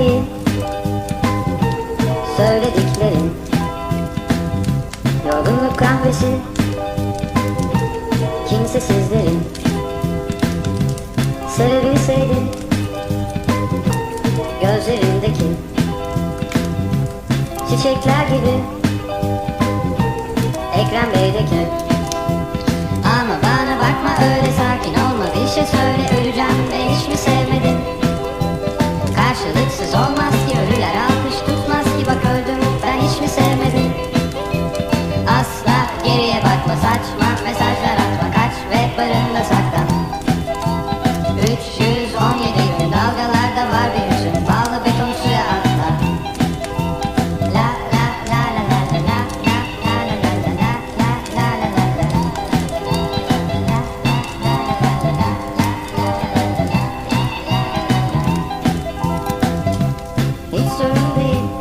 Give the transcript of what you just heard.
bildiğim Söylediklerin Yorgunluk kahvesi Kimsesizlerin Sevebilseydin Gözlerindeki Çiçekler gibi Ekrem Bey'deki. Ama bana bakma öyle bakma saçma mesajlar atma Kaç ve barında saklan 317 gün dalgalarda var bir hüzün Bağlı beton suya atla La la la la la la la la la la la la la la la la la Hiç sorun değil